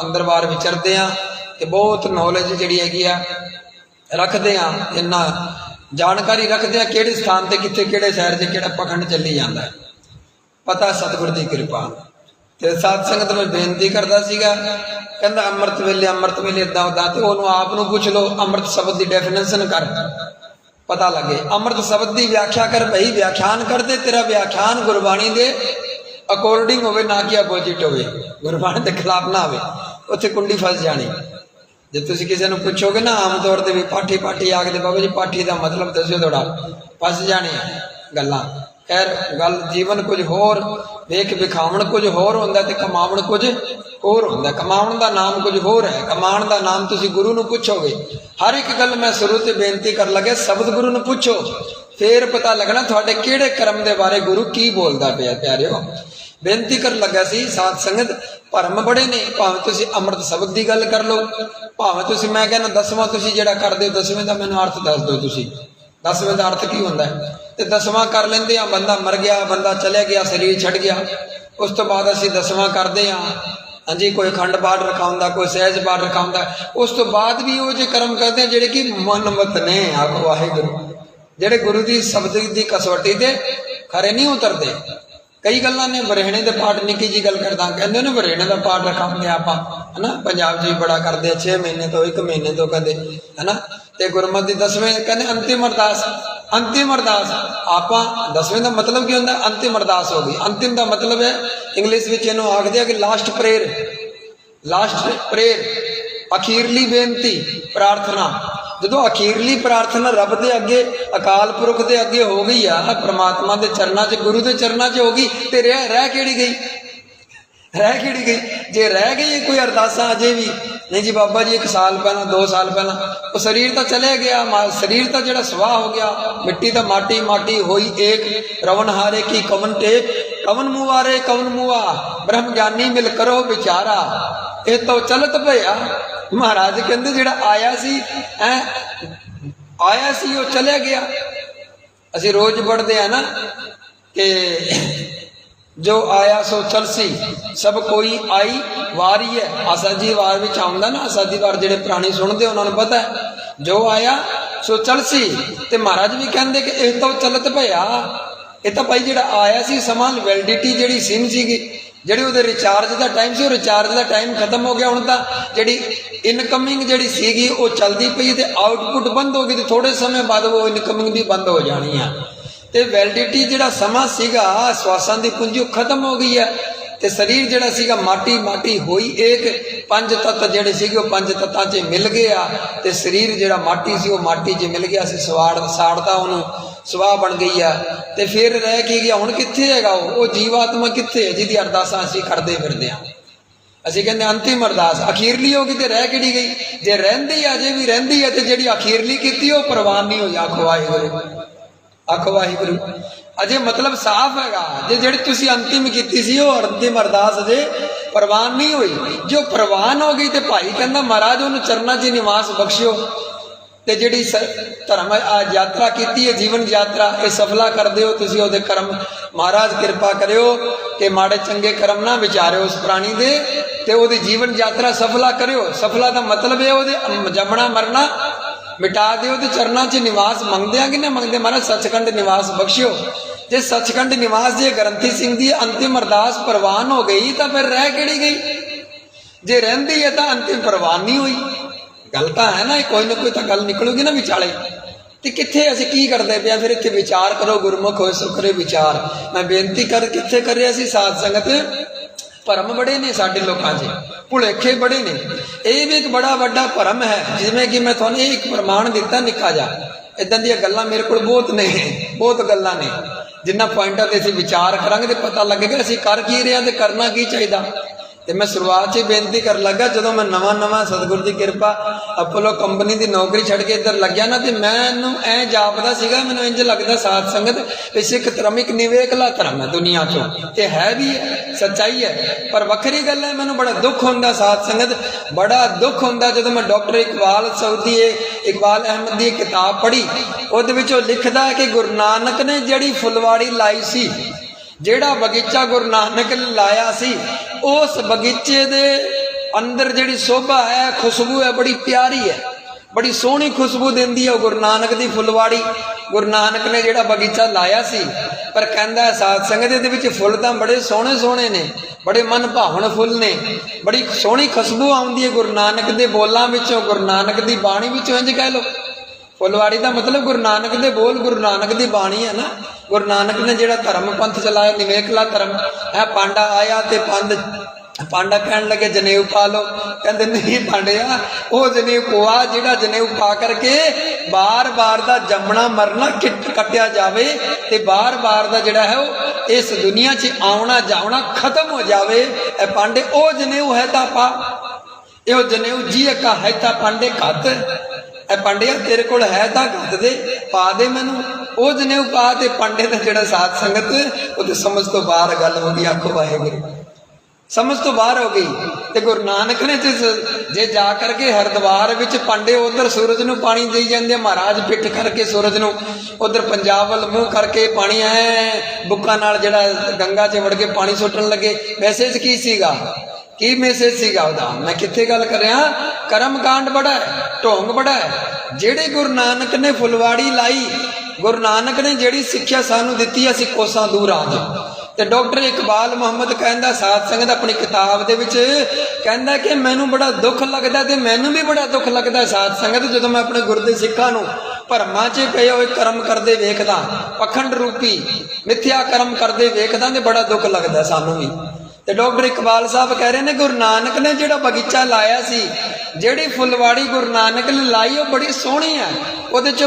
ਅੰਦਰ ਬਾਹਰ ਵਿਚਰਦੇ ਆ ਤੇ ਬਹੁਤ ਨੌਲੇਜ ਜਿਹੜੀ ਹੈਗੀ ਆ ਰੱਖਦੇ ਆ ਇੰਨਾ ਜਾਣਕਾਰੀ ਰੱਖਦੇ ਆ ਕਿਹੜੇ ਸਥਾਨ ਤੇ ਕਿੱਥੇ ਕਿਹੜੇ ਸ਼ਹਿਰ 'ਚ ਕਿਹੜਾ ਪਖੰਡ ਚੱਲੀ ਜਾਂਦਾ ਹੈ। ਪਤਾ ਸਤਿਗੁਰ ਦੀ ਕਿਰਪਾ। ਤੇ ਸਾਧ ਸੰਗਤ ਨੂੰ ਬੇਨਤੀ ਕਰਦਾ ਸੀਗਾ, ਕਹਿੰਦਾ ਅੰਮ੍ਰਿਤ ਵੇਲੇ ਅੰਮ੍ਰਿਤ ਵੇਲੇ ਇਦਾਂ ਉਦਾਂ ਤੇ ਉਹਨੂੰ ਆਪ ਨੂੰ ਪੁੱਛ ਲਓ, ਅੰਮ੍ਰਿਤ ਸ਼ਬਦ ਦੀ ਡੈਫੀਨੇਸ਼ਨ ਕਰ। ਪਤਾ ਲੱਗੇ। ਅੰਮ੍ਰਿਤ ਸ਼ਬਦ ਦੀ ਵਿਆਖਿਆ ਕਰ, ਭਈ ਵਿਆਖਿਆਨ ਕਰਦੇ ਤੇਰਾ ਵਿਆਖਿਆਨ ਗੁਰਬਾਣੀ ਦੇ ਅਕੋਰਡਿੰਗ ਹੋਵੇ, ਨਾ ਕਿ ਆਪੋਜੀਟ ਹੋਵੇ। ਗੁਰਬਾਣੀ ਦੇ ਖਿਲਾਫ ਨਾ ਹੋਵੇ। ਉੱਥੇ ਕੁੰਡੀ ਫਸ ਜਾਣੀ। ਜੇ ਤੁਸੀਂ ਕਿਸੇ ਨੂੰ ਪੁੱਛੋਗੇ ਨਾ, ਆਮ ਤੌਰ ਤੇ ਵੀ ਪਾਠੀ ਪਾਠੀ ਆਖਦੇ ਬਾਬਾ ਜੀ, ਪਾਠੀ ਦਾ ਮਤਲਬ ਦੱਸਿਓ ਥੋੜਾ ਫਸ ਜਾਣੇ ਗੱਲਾਂ। ਖੈਰ, ਗੱਲ ਜੀਵਨ ਕੁਝ ਹੋਰ, ਵੇਖ ਵਿਖਾਵਣ ਕੁਝ ਹੋਰ ਹੁੰਦਾ ਤੇ ਕਮਾਵਣ ਕੁਝ ਹੋਰ ਹੁੰਦਾ। ਕਮਾਉਣ ਦਾ ਨਾਮ ਕੁਝ ਹੋਰ ਹੈ। ਕਮਾਉਣ ਦਾ ਨਾਮ ਤੁਸੀਂ ਗੁਰੂ ਨੂੰ ਪੁੱਛੋਗੇ। ਹਰ ਇੱਕ ਗੱਲ ਮੈਂ ਸ਼ੁਰੂ ਤੇ ਬੇਨਤੀ ਕਰਨ ਲੱਗਾ, ਸ਼ਬਦ ਗੁਰੂ ਨੂੰ ਪੁੱਛੋ। ਫੇਰ ਪਤਾ ਲੱਗਣਾ ਤੁਹਾਡੇ ਕਿਹੜੇ ਕਰਮ ਦੇ ਬਾਰੇ ਗੁਰੂ ਕੀ ਬੋਲਦਾ ਪਿਆ, ਪਿਆਰਿਓ। ਬੇਨਤੀ ਕਰਨ ਲੱਗਾ ਸੀ, ਸਾਧ ਸੰਗਤ, ਭਰਮ ਬੜੇ ਨੇ, ਭਾਵੇਂ ਤੁਸੀਂ ਅੰਮ੍ਰਿਤ ਸ਼ਬਦ ਦੀ ਗੱਲ ਕਰ ਲਓ, ਭਾਵੇਂ ਤੁਸੀਂ ਮੈਂ ਕਹਿੰਦਾ ਦਸਵਾਂ ਤੁਸੀਂ ਜਿਹੜਾ ਕਰਦੇ ਹੋ, ਦਸਵੇਂ ਦਾ ਮੈਨੂੰ ਅਰਥ ਦੱਸ ਦਿਓ ਤੁਸੀਂ। ਦਸਵੇਂ ਦਾ ਅਰਥ ਕੀ ਹੁੰਦਾ ਹੈ? ਤੇ ਦਸਵਾਂ ਕਰ ਲੈਂਦੇ ਆ ਬੰਦਾ ਮਰ ਗਿਆ, ਬੰਦਾ ਚਲੇ ਗਿਆ, ਸਰੀਰ ਛੱਡ ਗਿਆ। ਉਸ ਤੋਂ ਬਾਅਦ ਅਸੀਂ ਦਸਵਾਂ ਕਰਦੇ ਆ ਹਾਂਜੀ, ਕੋਈ ਖੰਡ ਪਾਠ ਰਖਾਉਂਦਾ, ਕੋਈ ਸਹਿਜ ਪਾਠ ਰਖਾਉਂਦਾ। ਉਸ ਤੋਂ ਬਾਅਦ ਵੀ ਉਹ ਜੇ ਕਰਮ ਕਰਦੇ ਆ, ਜਿਹੜੇ ਕਿ ਮਨਮਤ ਨੇ, ਆਖੋ ਵਾਹਿਗੁਰੂ। ਜਿਹੜੇ ਗੁਰੂ ਦੀ ਸ਼ਬਦ ਦੀ ਕਸਵਟੀ ਤੇ ਖਰੇ ਨਹੀਂ ਉਤਰਦੇ। ਕਈ ਗੱਲਾਂ ਨੇ ਬਰੇਹਣੇ ਦੇ ਪਾਠ ਨਿੱਕੀ ਜੀ ਗੱਲ ਕਰਦਾ, ਕਹਿੰਦੇ ਨੇ ਬਰੇਹਣੇ ਦਾ ਪਾਠ ਰਖਾਉਂਦੇ ਆਪਾਂ, ਹਨਾ? ਪੰਜਾਬ 'ਚ ਵੀ ਬੜਾ ਕਰਦੇ 6 ਮਹੀਨੇ ਤੋਂ 1 ਮਹੀਨੇ ਤੋਂ ਕਦੇ, ਹਨਾ? ਤੇ ਗੁਰਮਤਿ ਦੀ ਦਸਵੇਂ, ਕਹਿੰਦੇ ਅੰਤਿਮ ਅਰਦਾਸ ਅੰਤਿਮ ਅਰਦਾਸ, ਆਪਾਂ ਦਸਵੇਂ ਦਾ ਮਤਲਬ ਕੀ ਹੁੰਦਾ? ਅੰਤਿਮ ਅਰਦਾਸ ਹੋ ਗਈ। ਅੰਤਿਮ ਦਾ ਮਤਲਬ ਹੈ ਇੰਗਲਿਸ਼ ਵਿੱਚ ਇਹਨੂੰ ਆਖਦੇ ਆ ਕਿ ਲਾਸਟ ਪ੍ਰੇਅਰ ਲਾਸਟ ਪ੍ਰੇਅਰ ਅਖੀਰਲੀ ਬੇਨਤੀ, ਪ੍ਰਾਰਥਨਾ। ਜਦੋਂ ਅਖੀਰਲੀ ਪ੍ਰਾਰਥਨਾ ਰੱਬ ਦੇ ਅੱਗੇ, ਅਕਾਲ ਪੁਰਖ ਦੇ ਅੱਗੇ ਹੋ ਗਈ ਆ, ਪ੍ਰਮਾਤਮਾ ਦੇ ਚਰਨਾਂ 'ਚ, ਗੁਰੂ ਦੇ ਚਰਨਾਂ 'ਚ ਹੋ ਗਈ, ਤੇ ਰਹਿ ਰਹਿ ਕਿਹੜੀ ਗਈ? ਰਹਿ ਕਿਹੜੀ ਗਈ? ਜੇ ਰਹਿ ਗਈ, ਕੋਈ ਅਰਦਾਸਾਂ ਅਜੇ ਵੀ। ਨਹੀਂ ਜੀ ਬਾਬਾ ਜੀ 1 ਸਾਲ ਪਹਿਲਾਂ 2 ਸਾਲ ਪਹਿਲਾਂ, ਉਹ ਸਰੀਰ ਤਾਂ ਚਲੇ ਗਿਆ, ਮਾ- ਸਰੀਰ ਤਾਂ ਜਿਹੜਾ ਸਵਾਹ ਹੋ ਗਿਆ, ਮਿੱਟੀ ਤਾਂ ਮਾਟੀ ਮਾਟੀ ਹੋਈ ਏਕ ਰਵਨ ਹਾਰੇ ਕੀ ਕਵਨ ਟੇਕ, ਕਵਨ ਮੁਵਾਰੇ ਕਵਨ ਮੁਆ, ਬ੍ਰਹਮ ਗਿਆਨੀ ਮਿਲ ਕਰੋ ਵਿਚਾਰਾ। ਇਹ ਤਾਂ ਚਲਤ ਭਇਆ ਮਹਾਰਾਜ ਕਹਿੰਦੇ ਜਿਹੜਾ ਆਇਆ ਸੀ ਐ ਆਇਆ ਸੀ, ਉਹ ਚਲਿਆ ਗਿਆ। ਅਸੀਂ ਰੋਜ਼ ਪੜ੍ਹਦੇ ਆ ਨਾ ਕਿ ਜੋ ਆਇਆ ਸੋ ਚਲਸੀ ਸਭ ਕੋਈ ਆਈ, ਵਾਰੀ ਹੈ। ਆਸਾ ਜੀ ਵਾਰ ਵਿੱਚ ਆਉਂਦਾ ਨਾ ਅਸਾਜੀ ਵਾਰ ਜਿਹੜੇ ਪ੍ਰਾਣੀ ਸੁਣਦੇ, ਉਹਨਾਂ ਨੂੰ ਪਤਾ ਹੈ। ਜੋ ਆਇਆ ਸੋ ਚਲਸੀ ਤੇ ਮਹਾਰਾਜ ਵੀ ਕਹਿੰਦੇ ਕਿ ਇਹ ਤਾਂ ਚਲਤ ਭਇਆ ਇਹ ਤਾਂ ਭਾਈ ਜਿਹੜਾ ਆਇਆ ਸੀ, ਸਮਾਂ ਵੈਲਿਡਿਟੀ ਜਿਹੜੀ ਸਿਮ ਸੀਗੀ ਜਿਹੜੀ ਉਹਦੇ ਰਿਚਾਰਜ ਦਾ ਟਾਈਮ ਸੀ, ਉਹ ਰਿਚਾਰਜ ਦਾ ਟਾਈਮ ਖਤਮ ਹੋ ਗਿਆ। ਹੁਣ ਤਾਂ ਜਿਹੜੀ ਇਨਕਮਿੰਗ ਜਿਹੜੀ ਸੀਗੀ, ਉਹ ਚੱਲਦੀ ਪਈ ਤੇ ਆਊਟਪੁੱਟ ਬੰਦ ਹੋ ਗਈ ਤੇ ਥੋੜੇ ਸਮੇਂ ਬਾਅਦ ਉਹ ਇਨਕਮਿੰਗ ਵੀ ਬੰਦ ਹੋ ਜਾਣੀ ਆ। ਤੇ ਵੈਲਿਡਿਟੀ ਜਿਹੜਾ ਸਮਾਂ ਸੀਗਾ, ਸਵਾਸਾਂ ਦੀ ਪੂੰਜੀ ਖਤਮ ਹੋ ਗਈ ਹੈ ਤੇ ਸਰੀਰ ਜਿਹੜਾ ਸੀਗਾ, ਮਾਟੀ ਮਾਟੀ ਹੋਈ ਏਕ ਪੰਜ ਤੱਤ ਜਿਹੜੇ ਸੀਗੇ, ਉਹ ਪੰਜ ਤੱਤਾਂ 'ਚ ਮਿਲ ਗਏ ਆ ਤੇ ਸਰੀਰ ਜਿਹੜਾ ਮਾਟੀ ਸੀ, ਉਹ ਮਾਟੀ 'ਚ ਮਿਲ ਗਿਆ। ਸੀ ਸਵਾੜ ਸਾੜਦਾ ਉਹਨੂੰ ਸਵਾਹ ਬਣ ਗਈ ਆ। ਤੇ ਫਿਰ ਰਹਿ ਕੀ ਗਿਆ? ਹੁਣ ਕਿੱਥੇ ਹੈਗਾ ਉਹ? ਉਹ ਜੀਵਾਤਮਾ ਕਿੱਥੇ ਹੈ ਜਿਹਦੀ ਅਰਦਾਸਾਂ ਅਸੀਂ ਕਰਦੇ ਫਿਰਦੇ ਆ ਅਸੀਂ ਕਹਿੰਦੇ ਅੰਤਿਮ ਅਰਦਾਸ। ਅਖੀਰਲੀ ਹੋ ਗਈ ਤੇ ਰਹਿ ਕਿਹੜੀ ਗਈ? ਜੇ ਰਹਿੰਦੀ ਆ, ਜੇ ਵੀ ਰਹਿੰਦੀ ਹੈ ਤੇ ਜਿਹੜੀ ਅਖੀਰਲੀ ਕੀਤੀ ਉਹ ਪ੍ਰਵਾਨ ਨਹੀਂ ਹੋਈ। ਆਖੋ ਵਾਹਿਗੁਰੂ। ਆਖੋ ਵਾਹਿਗੁਰੂ। ਅਜੇ ਮਤਲਬ ਸਾਫ਼ ਹੈਗਾ। ਜੇ ਜਿਹੜੀ ਤੁਸੀਂ ਅੰਤਿਮ ਕੀਤੀ ਸੀ, ਉਹ ਅੰਤਿਮ ਅਰਦਾਸ ਅਜੇ ਪ੍ਰਵਾਨ ਨਹੀਂ ਹੋਈ। ਜੋ ਪ੍ਰਵਾਨ ਹੋ ਗਈ ਤੇ ਭਾਈ ਕਹਿੰਦਾ, ਮਹਾਰਾਜ, ਉਹਨੂੰ ਚਰਨਾਂ 'ਚ ਨਿਵਾਸ ਬਖਸ਼ਿਓ। ਤੇ ਜਿਹੜੀ ਧਰਮ ਯਾਤਰਾ ਕੀਤੀ ਹੈ, ਜੀਵਨ ਯਾਤਰਾ, ਇਹ ਸਫਲਾ ਕਰ ਦਿਓ ਤੁਸੀਂ ਉਹਦੇ ਕਰਮ, ਮਹਾਰਾਜ ਕਿਰਪਾ ਕਰਿਓ ਕਿ ਮਾੜੇ ਚੰਗੇ ਕਰਮ ਨਾ ਵਿਚਾਰਿਓ ਉਸ ਪ੍ਰਾਣੀ ਦੇ ਤੇ ਉਹਦੀ ਜੀਵਨ ਯਾਤਰਾ ਸਫਲਾ ਕਰਿਓ। ਸਫਲਾ ਦਾ ਮਤਲਬ ਹੈ ਉਹਦੇ ਜੰਮਣਾ, ਮਰਨਾ, ਮਿਟਾ ਦਿਓ ਤੇ ਚਰਨਾਂ 'ਚ ਨਿਵਾਸ ਮੰਗਦੇ ਆ ਕਿ ਨਾ ਮੰਗਦੇ? ਮਹਾਰਾਜ, ਸੱਚਖੰਡ ਨਿਵਾਸ ਬਖਸ਼ਿਓ। ਜੇ ਸੱਚਖੰਡ ਨਿਵਾਸ ਜੇ ਗ੍ਰੰਥੀ ਸਿੰਘ ਦੀ ਅੰਤਿਮ ਅਰਦਾਸ ਪ੍ਰਵਾਨ ਹੋ ਗਈ, ਤਾਂ ਫਿਰ ਰਹਿ ਕਿਹੜੀ ਗਈ? ਜੇ ਰਹਿੰਦੀ ਹੈ ਤਾਂ ਅੰਤਿਮ ਪ੍ਰਵਾਨ ਨਹੀਂ ਹੋਈ। ਗੱਲ ਤਾਂ ਹੈ ਨਾ ਕੋਈ ਨਾ ਕੋਈ ਤਾਂ ਗੱਲ ਨਿਕਲੂਗੀ ਨਾ ਵਿਚਾਲੇ। ਤੇ ਕਿੱਥੇ ਅਸੀਂ ਕੀ ਕਰਦੇ ਪਿਆ ਫਿਰ ਇੱਥੇ ਵਿਚਾਰ ਕਰੋ, ਗੁਰਮੁਖ ਹੋਏ ਸੁਖਰੇ ਵਿਚਾਰ। ਮੈਂ ਬੇਨਤੀ ਕਰ, ਕਿੱਥੇ ਕਰ ਰਿਹਾ ਸੀ ਸਾਧ ਸੰਗਤ? ਭਰਮ ਬੜੇ ਨੇ ਸਾਡੇ ਲੋਕਾਂ 'ਚ, ਭੁਲੇਖੇ ਬੜੇ ਨੇ। ਇਹ ਵੀ ਇੱਕ ਬੜਾ ਵੱਡਾ ਭਰਮ ਹੈ, ਜਿਵੇਂ ਕਿ ਮੈਂ ਤੁਹਾਨੂੰ ਇਹ ਇੱਕ ਪ੍ਰਮਾਣ ਦਿੱਤਾ, ਨਿੱਕਾ ਜਾ ਇਦਾਂ ਦੀਆਂ ਗੱਲਾਂ ਮੇਰੇ ਕੋਲ ਬਹੁਤ ਨੇ, ਬਹੁਤ ਗੱਲਾਂ ਨੇ। ਜਿੰਨਾ ਪੁਆਇੰਟਾਂ ਤੇ ਅਸੀਂ ਵਿਚਾਰ ਕਰਾਂਗੇ ਤੇ ਪਤਾ ਲੱਗੇਗਾ ਅਸੀਂ ਕਰ ਕੀ ਰਹੇ ਹਾਂ ਤੇ ਕਰਨਾ ਕੀ ਚਾਹੀਦਾ। ਤੇ ਮੈਂ ਸ਼ੁਰੂਆਤ 'ਚ ਹੀ ਬੇਨਤੀ ਕਰਨ ਲੱਗਾ, ਜਦੋਂ ਮੈਂ ਨਵਾਂ ਨਵਾਂ ਸਤਿਗੁਰ ਦੀ ਕਿਰਪਾ ਅਪੋਲੋ ਕੰਪਨੀ ਦੀ ਨੌਕਰੀ ਛੱਡ ਕੇ ਇੱਧਰ ਲੱਗਿਆ ਨਾ, ਤੇ ਮੈਨੂੰ ਐ ਜਾਪਦਾ ਸੀਗਾ, ਮੈਨੂੰ ਇੰਜ ਲੱਗਦਾ ਸਾਧ ਸੰਗਤ ਵੀ ਸਿੱਖ ਧਰਮ ਇੱਕ ਨਿਵੇਕਲਾ ਧਰਮ ਹੈ ਦੁਨੀਆ 'ਚੋਂ। ਤੇ ਹੈ ਵੀ ਹੈ ਸੱਚਾਈ ਹੈ। ਪਰ ਵੱਖਰੀ ਗੱਲ ਹੈ, ਮੈਨੂੰ ਬੜਾ ਦੁੱਖ ਹੁੰਦਾ ਸਾਧ ਸੰਗਤ, ਬੜਾ ਦੁੱਖ ਹੁੰਦਾ ਜਦੋਂ ਮੈਂ ਡਾਕਟਰ ਇਕਬਾਲ ਸੌਦੀ ਇਕਬਾਲ ਅਹਿਮਦ ਦੀ ਕਿਤਾਬ ਪੜ੍ਹੀ। ਉਹਦੇ ਵਿੱਚ ਉਹ ਲਿਖਦਾ ਹੈ ਕਿ ਗੁਰੂ ਨਾਨਕ ਨੇ ਜਿਹੜੀ ਫੁਲਵਾੜੀ ਲਾਈ ਸੀ, ਜਿਹੜਾ ਬਗੀਚਾ ਗੁਰੂ ਨਾਨਕ ਨੇ ਲਾਇਆ ਸੀ ਉਸ ਬਗੀਚੇ ਦੇ ਅੰਦਰ ਜਿਹੜੀ ਸੋਭਾ ਹੈ, ਖੁਸ਼ਬੂ ਹੈ, ਬੜੀ ਪਿਆਰੀ ਹੈ। ਬੜੀ ਸੋਹਣੀ ਖੁਸ਼ਬੂ ਦਿੰਦੀ ਹੈ ਉਹ ਗੁਰੂ ਨਾਨਕ ਦੀ ਫੁੱਲਵਾੜੀ। ਗੁਰੂ ਨਾਨਕ ਨੇ ਜਿਹੜਾ ਬਗੀਚਾ ਲਾਇਆ ਸੀ, ਪਰ ਕਹਿੰਦਾ ਹੈ, ਸਾਧ ਸੰਗਤ ਦੇ ਵਿੱਚ ਫੁੱਲ ਤਾਂ ਬੜੇ ਸੋਹਣੇ ਸੋਹਣੇ ਨੇ, ਬੜੇ ਮਨ ਭਾਵਨ ਫੁੱਲ ਨੇ। ਬੜੀ ਸੋਹਣੀ ਖੁਸ਼ਬੂ ਆਉਂਦੀ ਹੈ ਗੁਰੂ ਨਾਨਕ ਦੇ ਬੋਲਾਂ ਵਿੱਚੋਂ, ਗੁਰੂ ਨਾਨਕ ਦੀ ਬਾਣੀ ਵਿੱਚੋਂ ਇੰਜ ਕਹਿ ਲਓ। ਫੁੱਲਵਾੜੀ ਦਾ ਮਤਲਬ ਗੁਰੂ ਨਾਨਕ ਦੇ ਬੋਲ ਗੁਰੂ ਨਾਨਕ ਦੀ ਬਾਣੀ ਹੈ ਨਾ। ਗੁਰੂ ਨਾਨਕ ਨੇ ਜਿਹੜਾ ਧਰਮ ਪੰਥ ਚਲਾਇਆ ਨਿਵੇਕਲਾ ਧਰਮ, ਇਹ ਪਾਂਡਾ ਆਇਆ ਤੇ ਪੰਧ, ਪਾਂਡਾ ਕਹਿਣ ਲੱਗੇ, ਜਨੇਊ ਪਾ ਲਓ। ਕਹਿੰਦੇ ਨਹੀਂ ਪਾਂਡਿਆ, ਉਹ ਜਨੇਊ ਪਵਾ ਜਿਹੜਾ ਜਨੇਊ ਪਾ ਕਰਕੇ ਬਾਰ-ਬਾਰ ਦਾ ਜੰਮਣਾ ਮਰਨਾ ਕਿੱਟ ਕੱਟਿਆ ਜਾਵੇ ਤੇ ਬਾਰ-ਬਾਰ ਦਾ ਜਿਹੜਾ ਹੈ ਉਹ ਇਸ ਦੁਨੀਆ 'ਚ ਆਉਣਾ ਜਾਉਣਾ ਖਤਮ ਹੋ ਜਾਵੇ। ਇਹ ਪਾਂਡੇ, ਉਹ ਜਨੇਊ ਹੈ ਤਾਂ ਪਾ। ਇਹੋ ਜਨੇਊ ਜੀ ਕਾ ਹੈ ਤਾਂ ਪਾਂਡੇ ਘੱਤ ਇਹ ਪਾਂਡਿਆ ਤੇਰੇ ਕੋਲ ਹੈ ਤਾਂ ਘੱਟ ਦੇ, ਪਾ ਦੇ ਮੈਨੂੰ। ਉਹ ਜਨੇਊ ਪਾ ਤੇ ਪਾਂਡੇ ਦਾ ਜਿਹੜਾ ਸਾਥ ਸੰਗਤ ਉਹ ਤੇ ਸਮਝ ਤੋਂ ਬਾਹਰ ਗੱਲ ਹੋ ਗਈ, ਆਖੋ ਵਾਹਿਗੁਰੂ। ਸਮਝ ਤੋਂ ਬਾਹਰ ਹੋ ਗਈ। ਤੇ ਗੁਰੂ ਨਾਨਕ ਨੇ ਜਿਸ, ਜੇ ਜਾ ਕਰਕੇ ਹਰਦੁਆਰ ਵਿੱਚ ਪਾਂਡੇ ਉਧਰ ਸੂਰਜ ਨੂੰ ਪਾਣੀ ਦੇਈ ਜਾਂਦੇ ਮਹਾਰਾਜ ਪਿੱਠ ਕਰਕੇ ਸੂਰਜ ਨੂੰ, ਉਧਰ ਪੰਜਾਬ ਵੱਲ ਮੂੰਹ ਕਰਕੇ ਪਾਣੀ ਐ, ਬੁੱਕਾਂ ਨਾਲ ਜਿਹੜਾ ਗੰਗਾ 'ਚ ਵੜ ਕੇ ਪਾਣੀ ਸੁੱਟਣ ਲੱਗੇ। ਮੈਸੇਜ ਕੀ ਸੀਗਾ? ਕੀ ਮੈਸੇਜ ਸੀਗਾ ਉਹਦਾ? ਮੈਂ ਕਿੱਥੇ ਗੱਲ ਕਰ ਰਿਹਾ ਕਰਮ ਕਾਂਡ ਬੜਾ ਹੈ। ਢੋਂਗ ਬੜਾ ਜਿਹੜੇ ਗੁਰੂ ਨਾਨਕ ਨੇ ਫੁਲਵਾੜੀ ਲਾਈ, ਗੁਰੂ ਨਾਨਕ ਨੇ ਜਿਹੜੀ ਸਿੱਖਿਆ ਸਾਨੂੰ ਦਿੱਤੀ, ਅਸੀਂ ਕੋਸਾਂ ਦੂਰ ਆ ਗਏ ਤੇ ਡਾਕਟਰ ਇਕਬਾਲ ਮੁਹੰਮਦ ਕਹਿੰਦਾ, ਸਾਧ ਸੰਗਤ ਆਪਣੀ ਕਿਤਾਬ ਦੇ ਵਿੱਚ ਕਹਿੰਦਾ ਕਿ ਮੈਨੂੰ ਬੜਾ ਦੁੱਖ ਲੱਗਦਾ ਤੇ ਮੈਨੂੰ ਵੀ ਬੜਾ ਦੁੱਖ ਲੱਗਦਾ ਸਾਧ ਸੰਗਤ, ਜਦੋਂ ਮੈਂ ਆਪਣੇ ਗੁਰੂ ਦੇ ਸਿੱਖਾਂ ਨੂੰ ਭਰਮਾਂ 'ਚ ਪਏ ਹੋਏ ਕਰਮ ਕਰਦੇ ਵੇਖਦਾ, ਪਖੰਡ ਰੂਪੀ ਮਿੱਥਿਆ ਕਰਮ ਕਰਦੇ ਵੇਖਦਾ ਤੇ ਬੜਾ ਦੁੱਖ ਲੱਗਦਾ ਸਾਨੂੰ ਵੀ। ਤੇ ਡਾਕਟਰ ਇਕਬਾਲ ਸਾਹਿਬ ਕਹਿ ਰਹੇ ਨੇ, ਗੁਰੂ ਨਾਨਕ ਨੇ ਜਿਹੜਾ ਬਗੀਚਾ ਲਾਇਆ ਸੀ, ਜਿਹੜੀ ਫੁੱਲਵਾੜੀ ਗੁਰੂ ਨਾਨਕ ਨੇ ਲਾਈ, ਉਹ ਬੜੀ ਸੋਹਣੀ ਹੈ। ਉਹਦੇ 'ਚ